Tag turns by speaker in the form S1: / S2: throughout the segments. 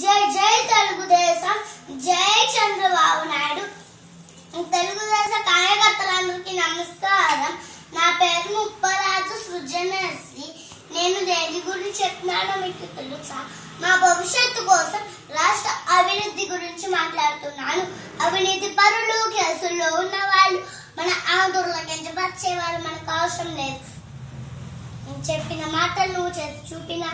S1: జై జై తెలుగుదేశం జై చంద్రబాబు నాయుడు. తెలుగుదేశ కార్యకర్తలందరికీ నమస్కారం. నా పేరు ముప్పరాజు సృజనశ్రీ. నేను దేని గురించి చెప్తున్నానో మీకు తెలుసా? మా భవిష్యత్తు కోసం రాష్ట్ర అభివృద్ధి గురించి మాట్లాడుతున్నాను. అవినీతి పరులు కేసుల్లో ఉన్న వాళ్ళు మన ఆందోళన కించపరిచేవారు మనకు అవసరం లేదు. చెప్పిన మాటలు చేసి చూపిన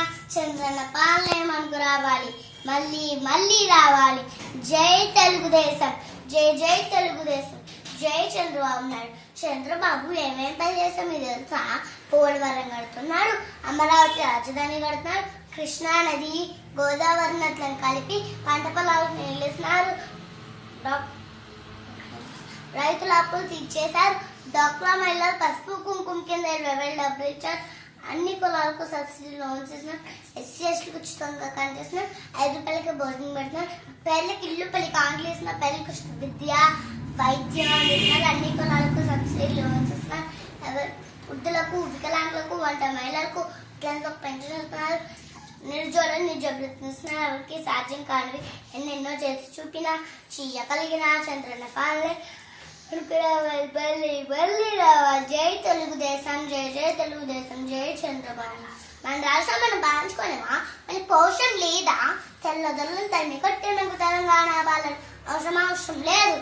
S1: కలిగిన చంద్రన్న పాలనే మనకు రావాలి. మళ్ళీ మళ్ళీ రావాలి. జై తెలుగుదేశం. జై జై తెలుగుదేశం. జై చంద్రబాబు నాయుడు. చంద్రబాబు ఏమేం పని చేస్తాం మీకు తెలుసా? పోలవరం కడుతున్నాడు అమరావతి రాజధాని కడుతున్నాడు కృష్ణా నది గోదావరి నదులను కలిపి పంట పొలాలకు నిలిస్తున్నారు రైతుల అప్పులు తీర్చేశారు. డాక్రా మహిళలు పసుపు కుంకుమ కింద ఇరవై వేలు డబ్బులు ఇచ్చారు. అన్ని కులాలకు సబ్సిడీ లోన్స్ ఇస్తున్నాం ఎస్సీ ఎస్టీలకు ఉచితంగా కనిపిస్తున్నారు ఐదు రూపాయలకి భోజనం పెడుతున్నాం పేర్లకి ఇల్లు పల్లి కాంట్లు ఇస్తున్నారు పేర్లకు విద్య వైద్యం ఇస్తున్నారు అన్ని కులాలకు సబ్సిడీ లోన్స్ ఇస్తున్నారు వృద్ధులకు వికలాంగులకు వంట మహిళలకు వికలాంగులకు పెన్షన్ ఇస్తున్నారు. నిరుజోలను నిజబృతిస్తున్నారు ఎవరికి సాధ్యం కానివి ఎన్నెన్నో చేసి చూపిన చీయ కలిగిన చంద్రన పాలనే రావాలి బల్లి బల్లి రావాలి జై తెలుగుదేశం జై జై తెలుగుదేశం జై చంద్రబాబు. మన రాష్ట్రం మనం బాధించుకోలేమా మన పౌరుషం లేదా తెల్లదొల్లని తరిమి కొట్టే మనకు తెలంగాణ వాళ్ళని అవసరం అవసరం లేదు.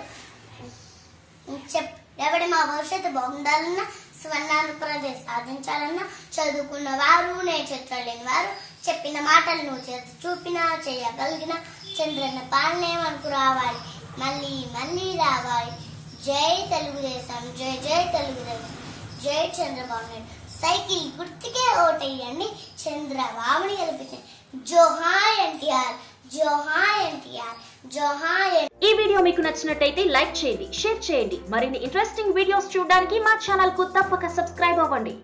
S1: చెప్ ఎవడి మా భవిష్యత్తు బాగుండాలన్నా స్వర్ణానుప్రదేశ్ సాధించాలన్నా చదువుకున్న వారు నేర్చేత్రం వారు చెప్పిన మాటలు నువ్వు చేసి చూపినా చేయగలిగిన చంద్రన్న పాలనే మనకు రావాలి. మళ్ళీ మళ్ళీ రావాలి. జై తెలుగుదేశం జై జై తెలుగుదేశం జై చంద్రబాబు నాయుడు. సైకిల్ గుర్తుకే ఓటేయండి చంద్రబాబుని గెలిపించండి. జోహార్ ఎన్టీఆర్ జోహార్ ఎన్టీఆర్ జోహార్
S2: ఈ వీడియో మీకు నచ్చినట్టయితే లైక్ చేయండి షేర్ చేయండి. మరిన్ని ఇంట్రెస్టింగ్ వీడియోస్ చూడడానికి మా ఛానల్కు తప్పక సబ్స్క్రైబ్ అవ్వండి.